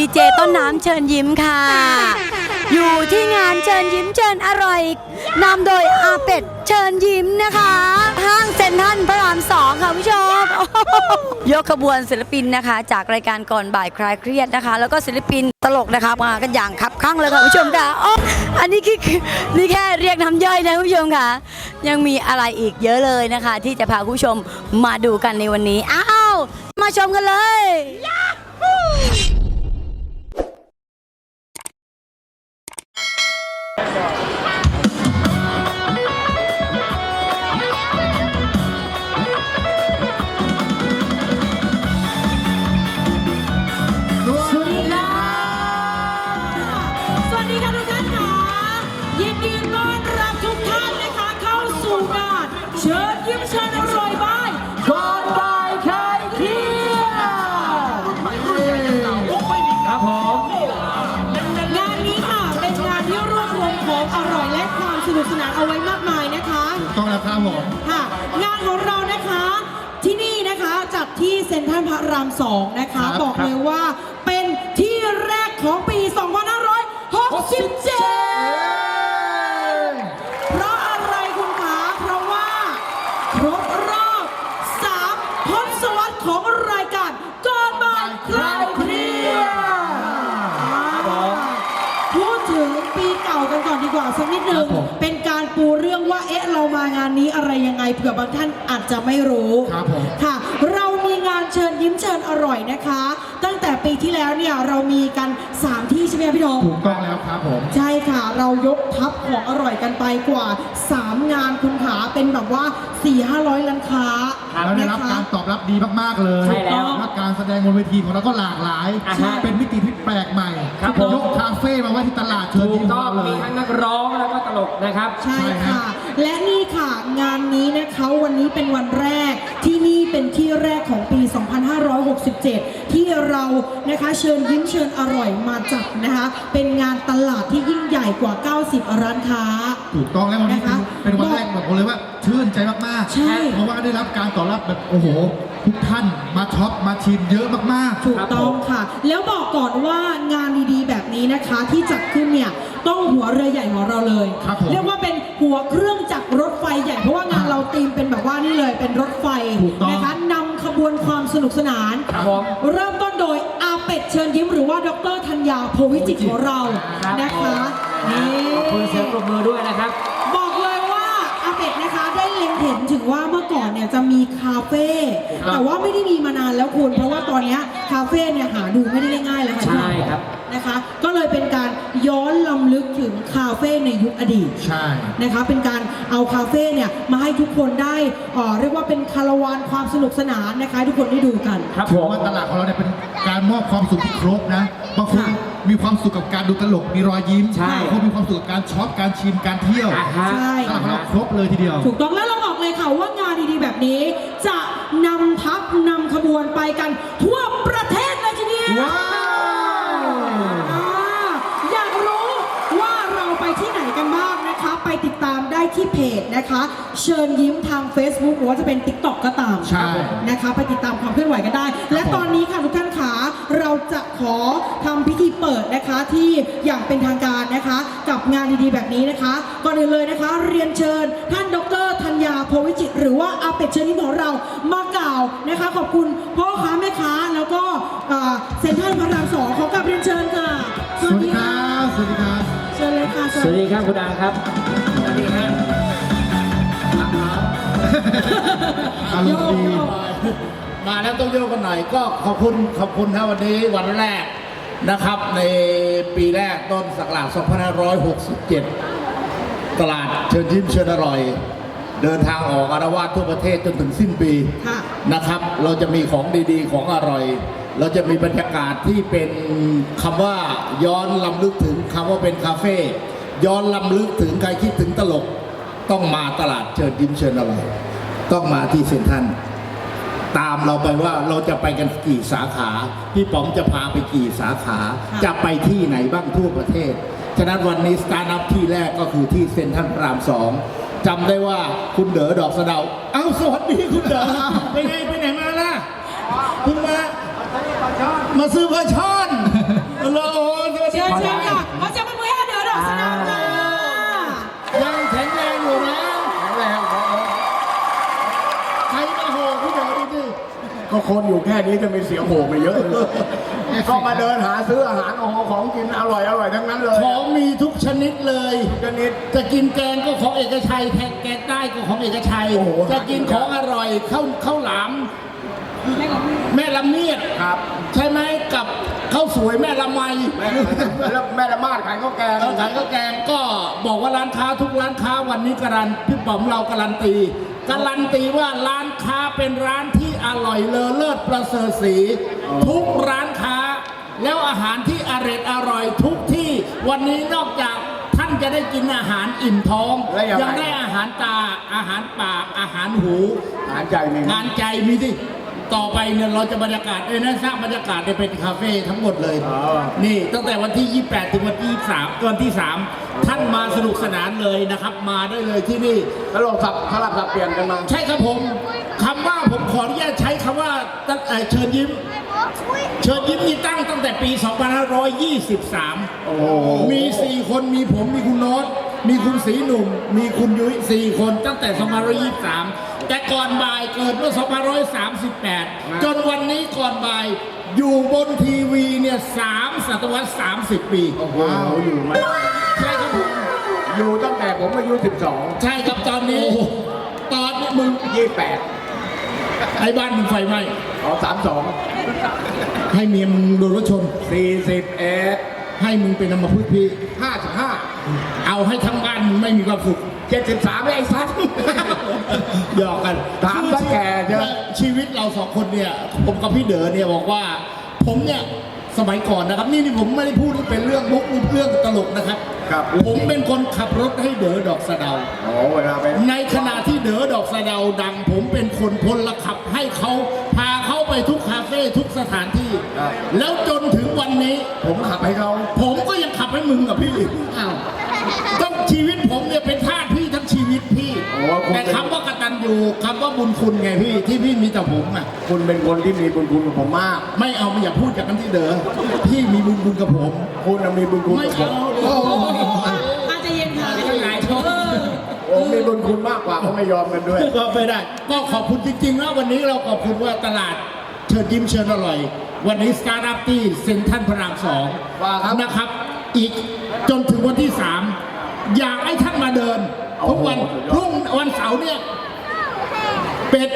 ดีเจต้นน้ำเชิญยิ้มค่ะ อยู่ที่งานเชิญยิ้มเชิญอร่อยนำโดยอาเป็ดเชิญยิ้มนะคะ ห้างเซ็นทรัลพระรามสองค่ะคุณผู้ชมยกขบวนศิลปินนะคะ จากรายการก่อนบ่ายคลายเครียดนะคะ แล้วก็ศิลปินตลกนะคะมากันอย่างคับข้างเลยค่ะคุณผู้ชมค่ะอ๋ออันนี้คือนี่แค่เรียกน้ำย่อยนะคุณผู้ชมค่ะ ยังมีอะไรอีกเยอะเลยนะคะ ที่จะพาคุณผู้ชมมาดูกันในวันนี้อ้าวมาชมกันเลยส เซ็นทรัลพระรามสองนะคะ บอกเลยว่าเป็นที่แรกของปี 2567 เพราะอะไรคุณคะเพราะว่า ครบรอบ3ทศวรรษของรายการก่อนบ่ายคลายเครียดพูดถึงปีเก่ากันก่อนดีกว่าสักนิดหนึ่งเป็นการปูเรื่องว่าเอ๊ะเรามางานนี้อะไรยังไงเผื่อบางท่านอาจจะไม่รู้ครับผมค่ะ เรามีงานเชิญยิ้มเชิญอร่อยนะคะ ตั้งแต่ปีที่แล้วเนี่ยเรามีกัน 3 ที่ใช่ไหมคะพี่ทองถูกต้องแล้วครับผม ใช่ค่ะเรายกทัพของอร่อยกันไปกว่า 3 งานคุณขาเป็นแบบว่า 4 5 0 0ร้านค้าแล้วได้นะรับคะการตอบรับดีมาก ๆ เลยใช่แล้วและการแสดงบนเวทีของเราก็หลากหลาย อ่าฮะเป็นมิติที่แปลกใหม่ครับผม ยกคาเฟ่มาไว้ที่ตลาดเชิญถูกยิ้มขต้อองงเราเลมียทั้งนักร้องแล้วก็ตลกนะครับ ใช่ใช่ครัค่ะบ และนี่ค่ะงานนี้นะคะวันนี้เป็นวันแรกที่นี่เป็นที่แรกของปี 2567 ที่เรานะคะเชิญยิ้มเชิญอร่อยมาจัดนะคะ เป็นงานตลาดที่ยิ่งใหญ่กว่า 90 ร้านค้า ถูกต้องแล้ววันนี้นะคะเป็นวันแรกบอกเลยว่าชื่นใจมากๆ ใช่ เพราะว่าได้รับการตอบรับแบบโอ้โห ทุกท่านมาช็อปมาชิมเยอะมากๆ ถูกต้องค่ะ แล้วบอกก่อนว่างานดีๆ แบบนี้นะคะที่จัดขึ้นเนี่ย ต้องหัวเรือใหญ่ของเราเลย ครับผมเรียกว่าเป็นหัวเครื่องจักรรถไฟใหญ่เพราะว่างานเราตีมเป็นแบบว่านี่เลยเป็นรถไฟถูกต้องนะคะนำขบวนความสนุกสนาน ครับผมเริ่มต้นโดยอาเป็ดเชิญยิ้มหรือว่าดรธัญญาโพวิจิตรของเราครับ นะคะนี่ ขอบคุณเสียงปรบมือด้วยนะครับ บอกเลยว่าอาเป็ดนะคะได้เล็งเห็นถึงว่าเมื่อก่อนเนี่ยจะมีคาเฟ่ครับแต่ว่าไม่ได้มีมานานแล้วคุณ เพราะว่าตอนเนี้ยคาเฟ่เนี่ยหาดูไม่ได้ง่ายๆแล้วค่ะใช่ครับนะคะ ก็เลยเป็นการ ย้อนลำลึกถึงคาเฟ่ในยุคอดีตใช่ นะคะเป็นการเอาคาเฟ่เนี่ยมาให้ทุกคนได้เอ่อเรียกว่าเป็นคาราวานความสนุกสนานนะคะให้ทุกคนได้ดูกัน ครับผถือม ว่าตลาดของเราเนี่ยเป็นการมอบความสุขที่ครบนะบางคนค่ะมีความสุขกับการดูตลกมีรอยยิ้มใช่ บางคนมีความสุขกับการช็อปการชิมการเที่ยวอ่าฮะ ใช่ ตลาดของเราครบเลยทีเดียว ถูกต้องแล้วเราบอกเลยค่ะว่างานดีๆแบบนี้ จะนำทัพนำขบวนไปกันทั่วประเทศเลยทีเดียวว้าวอ่าอยากรู้ว่าเราไปที่ไหนกันบ้างนะคะ ไปติดตามได้ที่เพจนะคะ เชิญยิ้มทาง Facebook หรือว่าจะเป็น TikTok ก็ตามใช่นะคะไปติดตามความเคลื่อนไหวกันได้ และตอนนี้ค่ะทุกท่านขาเราจะขอทำพิธีเปิดนะคะที่อย่างเป็นทางการนะคะ กับงานดีๆแบบนี้นะคะก่อนอื่นเลยนะคะ เรียนเชิญท่านดรธัญญาโพวิจิตรหรือว่าอาเป็ดเชิญยิ้มของเรามากล่าวนะคะ ขอบคุณพ่อค้าแม่ค้าแล้วก็เอ่อเซ็นทรัลพระราม สวัสดีครับคุณดังครับสวัสดีครับอารมณ์ดีมาแล้วต้องโยกกันหน่อยก็ขอบคุณขอบคุณนะวันนี้วันแรกนะครับ ในปีแรกต้นศักราช2567 ตลาดเชิญยิ้มเชิญอร่อย เดินทางออกอารวาสทั่วประเทศจนถึงสิ้นปีค่ะนะครับ เราจะมีของดีๆของอร่อย เราจะมีบรรยากาศที่เป็นคำว่าย้อนลำลึกถึงคำว่าเป็นคาเฟ่ ย้อนลำลึกถึงใครคิดถึงตลก ต้องมาตลาดเชิญยิ้มเชิญอร่อยต้องมาที่เซ็นทรัลตามเราไปว่าเราจะไปกันกี่สาขา พี่ป๋อมจะพาไปกี่สาขาค่ะจะไปที่ไหนบ้างทั่วประเทศ ฉะนั้นวันนี้สตาร์ทอัพที่แรกก็คือที่เซ็นทรัลพระรามสองจำได้ว่าคุณเด๋อดอกสะเดา เอ้าสวัสดีคุณเด๋อไปไงไปไหนมาล่ะคุณมา มาซื้อปลาช่อนฮัลโหลสวัสดีเชิญคเชิรัญบ คนอยู่แค่นี้จะมีเสียงโห่ไปเยอะเลยก็มาเดินหาซื้ออาหารโอ้โหของกินอร่อยอร่อยทั้งนั้นเลยของมีทุกชนิดเลย ชนิด จะกินแกงก็ของเอกชัยแทงแกงใต้ก็ของเอกชัย โอ้โห จะกินของอร่อยข้าวข้าวหลามแม่ลำเมียดครับใช่ไหมกับข้าวสวยแม่ละไมแม่แล้วแม่ละมาดขายข้าวแกงเออขายข้าวแกงก็บอกว่าร้านค้าทุกร้านค้าวันนี้การันพี่ป๋อมเราการันตีการันตีว่าร้านค้าเป็นร้านที่ อร่อยเลอเลิศประเสริฐสีทุกร้านค้า แล้วอาหารที่อร่อยอร่อยทุกที่วันนี้นอกจากท่านจะได้กินอาหารอิ่มท้องแล้วยังไงยังได้อาหารตาอาหารปากอาหารหูอาหารใจมีงานใจมีที่ต่อไปเนี่ยเราจะบรรยากาศเอ้ยนะสร้างบรรยากาศเนี่ยเป็นคาเฟ่ทั้งหมดเลย อ๋อ นี่ตั้งแต่วันที่ 28 ถึงวันที่ 23วันที่ 3 ท่านมาสนุกสนานเลยนะครับ มาได้เลยที่นี่ แล้วเราสับสลับสับเปลี่ยนกันมา ใช่ครับผม คำว่าผมขออนุญาตใช้คำว่าตั้งเอ่อเชิญยิ้ม เชิญยิ้มนี่ตั้งตั้งแต่ปี 2523โอ้โหมี 4 คนมีผมมีคุณโน้ตมีคุณสีหนุ่ม มีคุณยุ้ย4คนตั้งแต่2523 แต่ก่อนบ่ายเกิดเมื่อ2538 จนวันนี้ก่อนบ่ายอยู่บนทีวีเนี่ยสามศตวรรษ30 ปีโอ้โหอยู่มาใช่ครับผมอยู่ตั้งแต่ผมอายุใช่ครับตอนนี้ตอนนี้มึง12 28 ไอ้บ้านมึงไฟไหม้อ๋อ32ให้เมียมึงโดนรถชน41ให้มึงเป็นอัมพฤกษ์พี่55เอาให้ทั้งบ้านมึงไม่มีความสุข73ไอ้สัตว์ หยอกกันถามซะแก่เถอะ ชีวิตเราสองคนเนี่ย ผมกับพี่เด๋อเนี่ยบอกว่า ผมเนี่ย สมัยก่อนนะครับ นี่นี่ผมไม่ได้พูดเป็นเรื่องมุกเรื่องตลกนะครับ ครับผมเป็นคนขับรถให้เด๋อดอกสะเดาโอ้เวลาไปในขณะที่เด๋อดอกสะเดาดัง ผมเป็นคนพลขับให้เขาพาเขาไปทุกคาเฟ่ทุกสถานที่ครับแล้วจนถึงวันนี้ ผมขับให้เขาผมก็ยังขับให้มึงกับพี่อ้าวต้องชีวิตผมเนี่ยเป็นทาสพี่ทั้งชีวิตพี่โอ้คุณแต่คำว่า กตัญญูคำว่าบุญคุณไงพี่ที่พี่มีแต่ผมอะ คุณเป็นคนที่มีบุญคุณกับผมมาก ไม่เอาไม่อย่าพูดจากกันที่เด๋อพี่มีบุญคุณกับผม คุณน่ะมีบุญคุณไม่กับผมเอาโอ้โหอาจจะเย็นค่ะไม่หลายชอบผมมีบุญคุณมากกว่าเขาไม่ยอมกันด้วย ก็ไม่ได้ ก็ขอบคุณจริงๆนะวันนี้เราขอบคุณว่าตลาดเชิญยิ้มเชิญอร่อย วันนี้สตาร์ทอัพที่เซ็นทรัลพระรามสองว่าครับ นะครับ อีกจนถึงวันที่สามอยากให้ท่านมาเดินทุกวันโอ้โหพรุ่งวันเสาร์เนี่ย เป็ด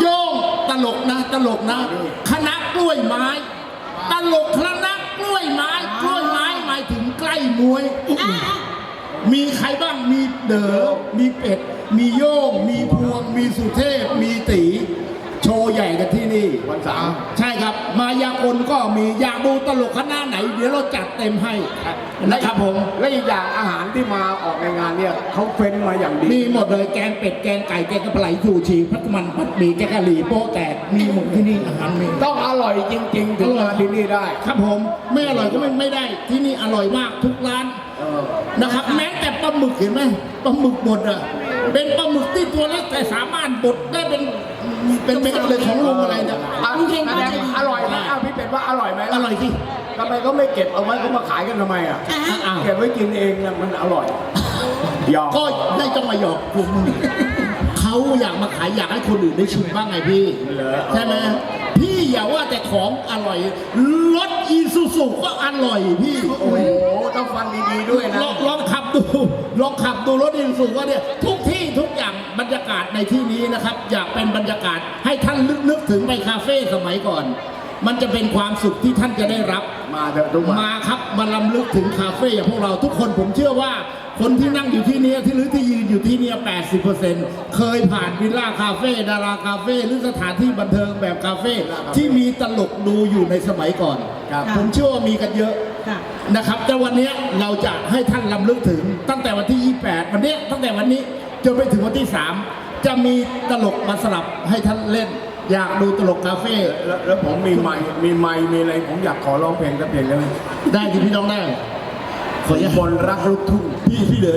โย่งตลกนะตลกนะคณะกล้วยไม้ ตลกคณะกล้วยไม้กล้วยไม้หมายถึงใกล้มวย มีใครบ้างมีเด๋อมีเป็ด มีโย่งมีพวง มีสุเทพ มีตี โชว์ใหญ่กันที่นี่วันเสาร์ใช่ครับ มายากลก็มีอยากดูตลกคณะไหน เดี๋ยวเราจัดเต็มให้นะครับผมและอีกอย่างอาหารที่มาออกในงานเนี่ยเขาเฟ้นมาอย่างดีมีหมดเลยแกงเป็ดแกงไก่แกงกะเพราไหลชูชีพัดมันผัดหมี่แกงกะหรี่โป๊ะแตกมีหมดที่นี่อาหารมีต้องอร่อยจริงๆถึงมาที่นี่ได้ ครับผมไม่อร่อยก็ไม่ไม่ได้ ที่นี่อร่อยมากทุกร้านเออนะครับ แม้แต่ปลาหมึกเห็นไหมปลาหมึกบดอะเป็นปลาหมึกที่ตัวเล็กแต่สามารถบดได้เป็น เป็นเม็ดเลยของลงอะไรเนี่ยอะแสดงอร่อยไหมอ้าวพี่เป็ดว่าอร่อยไหมอล่ะร่อยที่ทำไมเขาไม่เก็บเอาไว้เขามาขายกันทำไมอะ อ้าว เก็บไว้กินเองเนี่ยมันอร่อยหยอกก็ได้ต้องมาหยอกกลุ่มมึงเขาอยากมาขายอยากให้คนอื่นได้ชิมบ้างไงพี่เหรอใช่ไหมพี่อย่าว่าแต่ของอร่อยรถอีซูซูก็อร่อยพี่โอ้โหต้องฟังดีๆด้วยนะลองลองขับดู ลองขับดูรถอีซูซูก็เนี่ยทุก ที่ทุกอย่างบรรยากาศในที่นี้นะครับ อยากเป็นบรรยากาศให้ท่านนึกนึกถึงไปคาเฟ่สมัยก่อน มันจะเป็นความสุขที่ท่านจะได้รับ มาเถอะทุกวันมาครับมาลำลึกถึงคาเฟ่อย่างพวกเราทุกคนผมเชื่อว่า คนที่นั่งอยู่ที่เนี้ยที่หรือที่ยืนอยู่ที่เนี้ย80%เคยผ่านวิลล่าคาเฟ่ดาราคาเฟ่หรือสถานที่บันเทิงแบบคาเฟ่ที่มีตลกดูอยู่ในสมัยก่อนครับผมเชื่อว่ามีกันเยอะค่ะ นะครับแต่วันเนี้ยเราจะให้ท่านลำลึกถึงตั้งแต่วันที่ 28 วันเนี้ยตั้งแต่วันนี้ จนไปถึงวันที่ 3 จะมีตลกมาสลับให้ท่านเล่น อยากดูตลกคาเฟ่แล้วแล้วผมมีไม้มีไม้มีอะไรผมอยากขอร้องเพลงสักเพลงได้ไหมได้ที่พี่น้องได้ขออนุญาต คนรักลูกทุ่ง พี่พี่เหลือ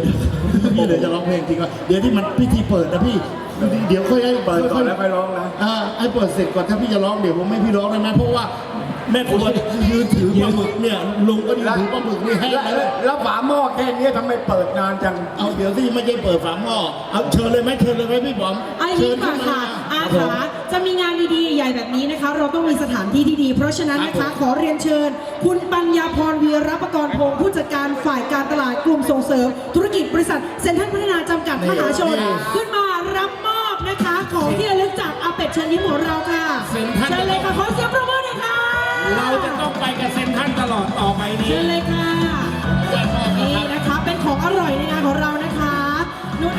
พี่เหลือจะร้องเพลงจริงวะเดี๋ยวที่มันพิธีเปิดนะพี่เดี๋ยวค่อยให้เปิดก่อนแล้วค่ไปอยร้องนะ อ่าให้เปิดเสร็จก่อนถ้าพี่จะร้องเดี๋ยวผมไม่พี่ร้องได้ไหมเพราะว่า แม่ครัวยืนถือปลาหมึกเนี่ยลุงก็ยืนถือปลาหมึกนี่แห้งแล้วแล้วแล้วฝาหม้อแค่นี้ทำไมเปิดนานจัง เอาเดี๋ยวที่ไม่ใช่เปิดฝาหม้อเอาเชิญเลยไหมเชิญเลยไหมพี่บอมเอาอย่างนี้ดีกว่าค่ะอาขาจะมีงานดีๆ ใหญ่แบบนี้นะคะ เราต้องมีสถานที่ที่ดี เพราะฉะนั้นนะครัคะบผม ขอเรียนเชิญ คุณปัญญาพรวีรประกรณ์พงศ์ผู้จัดการฝ่ายการตลาดกลุ่มส่งเสริม ธุรกิจบริษัทเซ็นทรัลพัฒนาจำกัดมหาชน ขึ้นมารับมอบนะคะ ของที่ระลึกจากอาเป็ดเชิญยิ้มของเราค่ะเซ็นทรัล เชิญเลยค่ะขอเสียงประ เชิญเลยค่ะ นี่นะคะเป็นของอร่อยในงานของเรานะคะนุ่น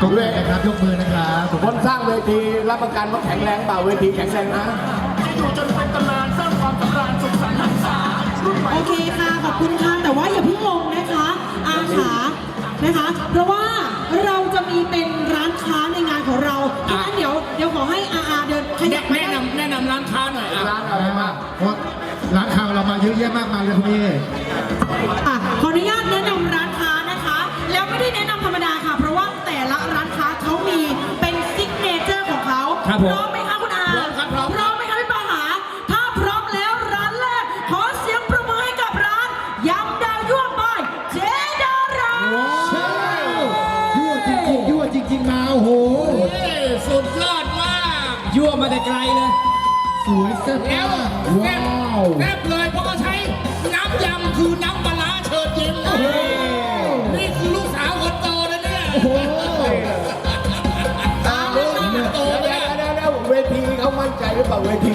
ตรงนี้นะครับยกมือนะครับคนสร้างเวทีรับประกันว่าแข็งแรงเปล่าเวทีแข็งแรงนะโอเคค่ะขอบคุณค่ะแต่ว่าอย่าเพิ่งลงนะคะอาขานะคะ เพราะว่าเราจะมีเป็นร้านค้าในงานของเราดังนั้นเดี๋ยวเดี๋ยวขอให้อาอาเดินขยับมาแนะนำแนะนำร้านค้าหน่อยอะร้านอะไรบ้าง เรามาเยอะแยะมากมายเลยคุณพี่อะขออนุญาตแนะนำร้านค้านะคะ แล้วไม่ได้แนะนำธรรมดาค่ะ เพราะว่าแต่ละร้านค้าเขามีเป็นซิกเนเจอร์ของเขาครับผม พร้อมไหมคะคุณอาพร้อมครับพร้อม พร้อมไหมคะพี่ปาหาถ้าพร้อมแล้วร้านแรก ขอเสียงประมือให้กับร้านยำดาวยั่วบายเจดารายั่วจริงๆยั่วจริง ๆ มาโอ้โหเฮ้ยสุดยอดมากยั่วมาแต่ไกลเลย สวยแซ่บแล้วมากแซ่ว้าบวแซ่บเล โอ้โหตาลยเดี๋ยวโตเดี๋ยวเนี่ยเดี๋ยวเดี๋ยวเวทีเขามั่นใจหรือเปล่าเวที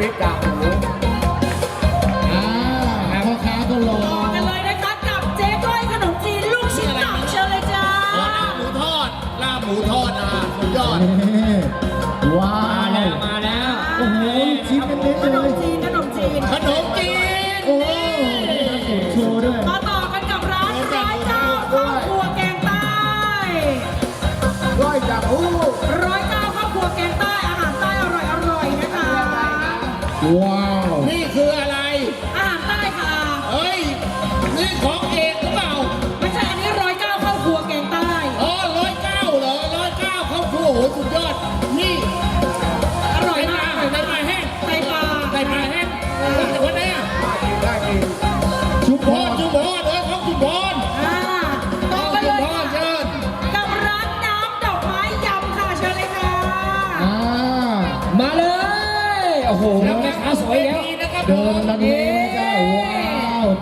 น้ำพ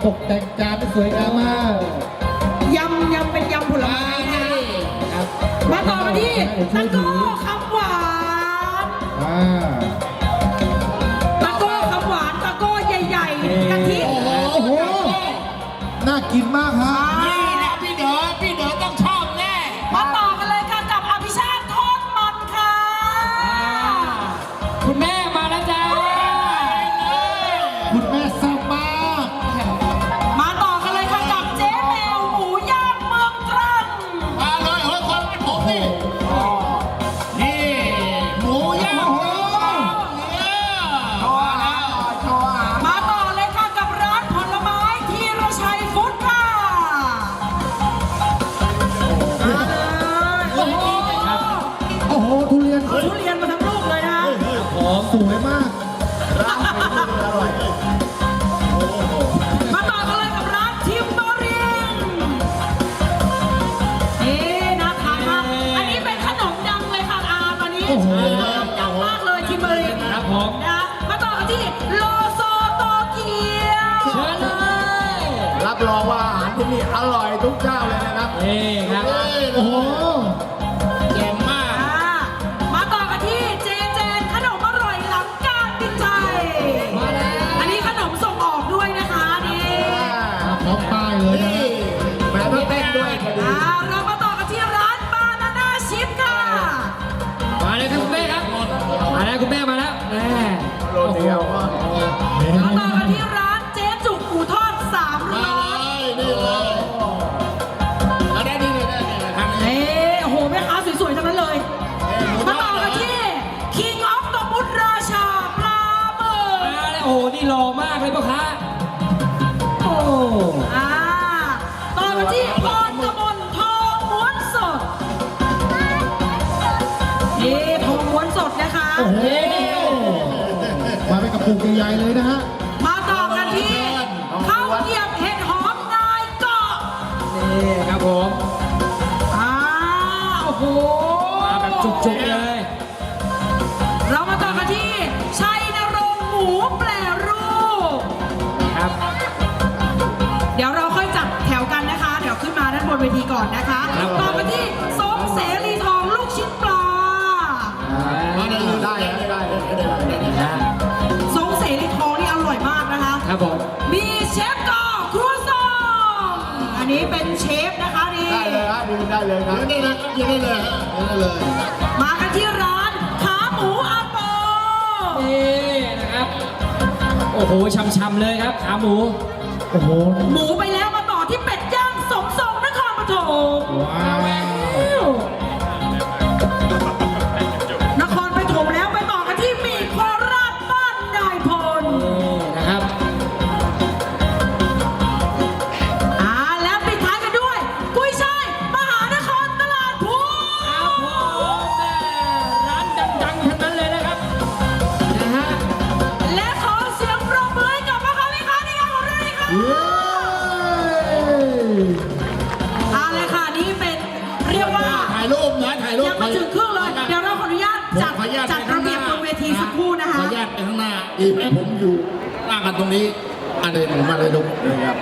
ตกแต่งจานได้สวยงามมากยำยำเป็นยำผลมาไม้นี่นะคะมาต่อกันที่ตะโก้คำหวานอ่าตะโก้คำหวานตะโก้ใหญ่ๆกะทิโอ้โหโอ้โหน่ากินมากฮะนี่แหละ สวยมากร้านไมาต่อกันเลยกับร้านทิมเบอรินนี่น่าทานมาก อันนี้เป็นขนมดังเลยค่ะอาตอนนี้ดังมากเลยทิมเบอร์รี่มาต่อกันที่โลโซโตเกียวเชิญเลยรับรองว่าอาหารที่นี่อร่อยทุกเจ้าเลยนะครับ นี่ครับ โอ้โห ล็อมป้ายเลยนะ มาเป็นกระปุกใหญ่ๆเลยนะฮะ มาต่อกันที่ข้าวเกรียบเห็ดหอมนายเกาะนี่ครับผมอ่าโอ้โหมาแบบจุกๆเลย เรามาต่อกันที่ชัยนรงค์หมูแปรรูปครับ เดี๋ยวเราค่อยจัดแถวกันนะคะ เดี๋ยวขึ้นมาด้านบนเวทีก่อนนะคะ ครับต่อกันที่สมเสรีทองลูกชิ้นปลามาได้เลยได้ได้ได้ได้ องนี่อร่อยมากนะคะครับผมมีเชฟกอครัวซองอันนี้เป็นเชฟนะคะนี่ได้เลยครับยืนได้เลยครับยืนได้เลยครับยืนได้เลยฮะยืนได้เลย มากันที่ร้านขาหมูอาโปนี่นะครับ โอ้โหช่ำๆเลยครับขาหมูโอ้โหหมูไปแล้วมาต่อที่เป็ดย่างสมทรงนครปฐมว้าว อีกให้ผมอยู่หน้ากันตรงนี้อันนี้ผมมาเลยลูกนะครับ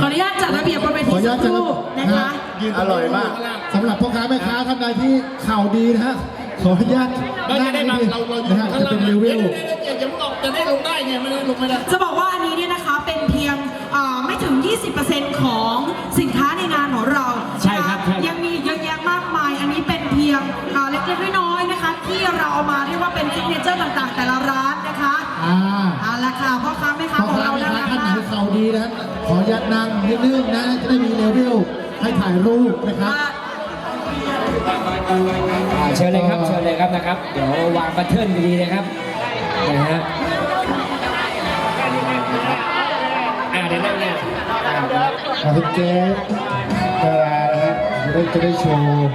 ขออนุญาตจัดระเบียบบนเวทีสักครู่นะคะ ยืนอร่อยมาก สำหรับพ่อค้าแม่ค้าท่านใดที่ข่าวดีนะฮะขออนุญาตเราจะได้มานิเราเราอยู่นะฮะข้างจะล่างเป็นรีวิวเดี๋ยวเดี๋ยวเดี๋ยวจะลงจะได้ลงได้ไงไม่ได้ลงไม่ได้ จะบอกว่าอันนี้เนี่ยนะคะเป็นเพียงอ่าไม่ถึง 20%ของ มากข่าวดีนะขออนุญาตนั่งนิดนึงนะจะได้มีรีวิวให้ถ่ายรูปนะครับว่าอ่าเชิญเลยครับเชิญเลยครับนะครับ เดี๋ยววางบัตเทิลดีๆนะครับนะฮะอ่าเดี๋ยวนั่งเนี่ยอ่ามาคุณเจ๊ดารานะฮะจะได้จะได้โชว์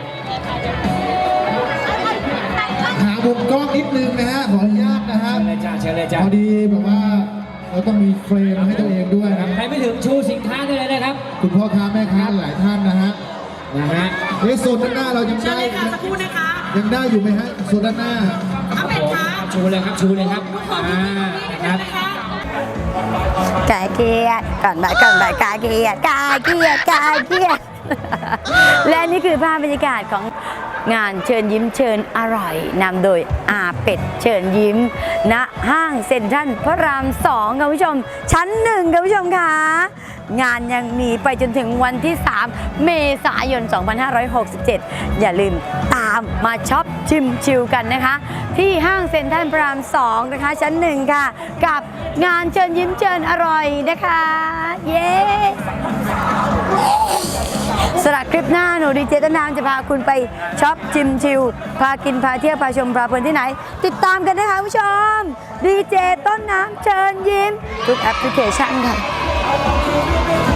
หามุมกล้องนิดนึงนะฮะขออนุญาตนะฮะเชิญเลยจ้าเชิญเลยจ้าพอดีแบบว่า เราต้องมีเฟรมให้ตัวเองด้วยนะใครไม่ถึงชูสินค้าได้เลยนะครับ คุณพ่อค้าแม่ค้าหลายท่านนะฮะนะฮะเอ๊ะโซนด้านหน้าเรายังเชิญได้เลยค่ะสักครู่นะคะยังได้อยู่ไหมฮะโซนด้านหน้าอาเป็ดคะชูเลยครับชูเลยครับทุกคนอ่าที่นะนี่คนะรับคะกายเกียรติก่อนบ่ายก่อนบ่ายกายเกียรติกายเกียรติกายเกียรติและนี่คือภาพบรรยากาศของ งานเชิญยิ้มเชิญอร่อยนำโดยอาเป็ดเชิญยิ้มณห้างเซ็นทรัลพระรามสองคุณผู้ชม ชั้นหนึ่งคุณผู้ชมคะงานยังมีไปจนถึงวันที่ 3 เมษายน 2567 อย่าลืมตามมาช็อปชิมชิลกันนะคะ ที่ห้างเซ็นทรัลพระรามสองนะคะ ชั้นหนึ่งค่ะ กับงานเชิญยิ้มเชิญอร่อยนะคะ เย้ สำหรับคลิปหน้าหนูดีเจต้นน้ำจะพาคุณไปช็อปชิมชิลพากินพาเที่ยวพาชมพาเพลินที่ไหน ติดตามกันนะคะผู้ชมดีเจต้นน้ำเชิญยิ้ม ทุกแอปพลิเคชันค่ะ